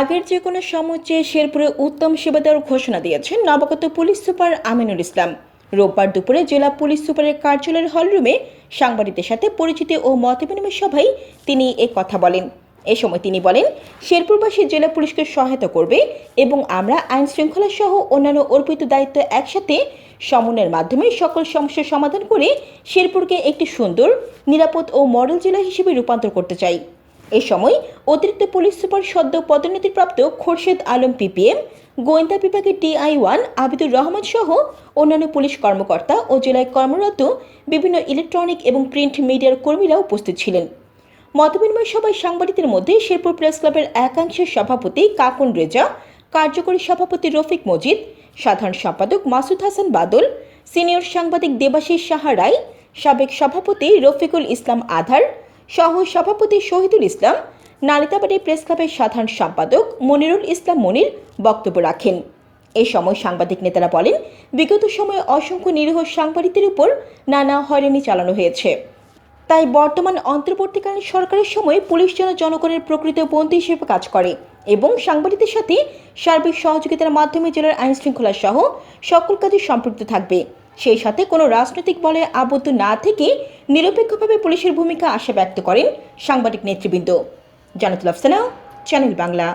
আগের যে কোনো সময় চেয়ে শেরপুরে উত্তম সেবা দেওয়ার ঘোষণা দিয়েছেন নবাগত পুলিশ সুপার আমিনুল ইসলাম। রোববার দুপুরে জেলা পুলিশ সুপারের কার্যালয়ের হলরুমে সাংবাদিকদের সাথে পরিচিতি ও মতবিনিময় সভায় তিনি এ কথা বলেন। এ সময় তিনি বলেন, শেরপুরবাসী জেলা পুলিশকে সহায়তা করবে এবং আমরা আইন শৃঙ্খলা সহ অন্যান্য অর্পিত দায়িত্ব একসাথে সমন্বয়ের মাধ্যমে সকল সমস্যার সমাধান করে শেরপুরকে একটি সুন্দর, নিরাপদ ও মডেল জেলা হিসেবে রূপান্তর করতে চাই। এ সময় অতিরিক্ত পুলিশ সুপার সদ্য পদোন্নতিপ্রাপ্ত খোরশেদ আলম পিপিএম, গোয়েন্দা বিভাগের ডিআই ওয়ান আবিদুর রহমান সহ অন্যান্য পুলিশ কর্মকর্তা ও জেলায় কর্মরত বিভিন্ন ইলেকট্রনিক এবং প্রিন্ট মিডিয়ার কর্মীরা উপস্থিত ছিলেন। মতবিনিময় সভায় সাংবাদিকদের মধ্যে শেরপুর প্রেস ক্লাবের একাংশের সভাপতি কাকুন রেজা, কার্যকরী সভাপতি রফিক মজিদ, সাধারণ সম্পাদক মাসুদ হাসান বাদল, সিনিয়র সাংবাদিক দেবাশিস সাহা রায়, সাবেক সভাপতি রফিকুল ইসলাম আধার সহ সভাপতি শহীদুল ইসলাম, নালিতাবাড়ি প্রেস ক্লাবের সাধারণ সম্পাদক মনিরুল ইসলাম মনির বক্তব্য রাখেন। এ সময় সাংবাদিক নেতারা বলেন, বিগত সময়ে অসংখ্য নিরীহ সাংবাদিকদের উপর নানা হয়রানি চালানো হয়েছে। তাই বর্তমান অন্তর্বর্তীকালীন সরকারের সময় পুলিশ যেন জনগণের প্রকৃত বন্দী হিসেবে কাজ করে এবং সাংবাদিকদের সাথে সার্বিক সহযোগিতার মাধ্যমে জেলার আইন শৃঙ্খলা সহ সকল কাজে সম্পৃক্ত থাকবে। সেই সাথে কোনো রাজনৈতিক বলে আবদ্ধ না থেকে নিরপেক্ষভাবে পুলিশের ভূমিকা আশা ব্যক্ত করেন সাংবাদিক নেতৃবৃন্দ। জানাতুল আফসানা, চ্যানেল বাংলা।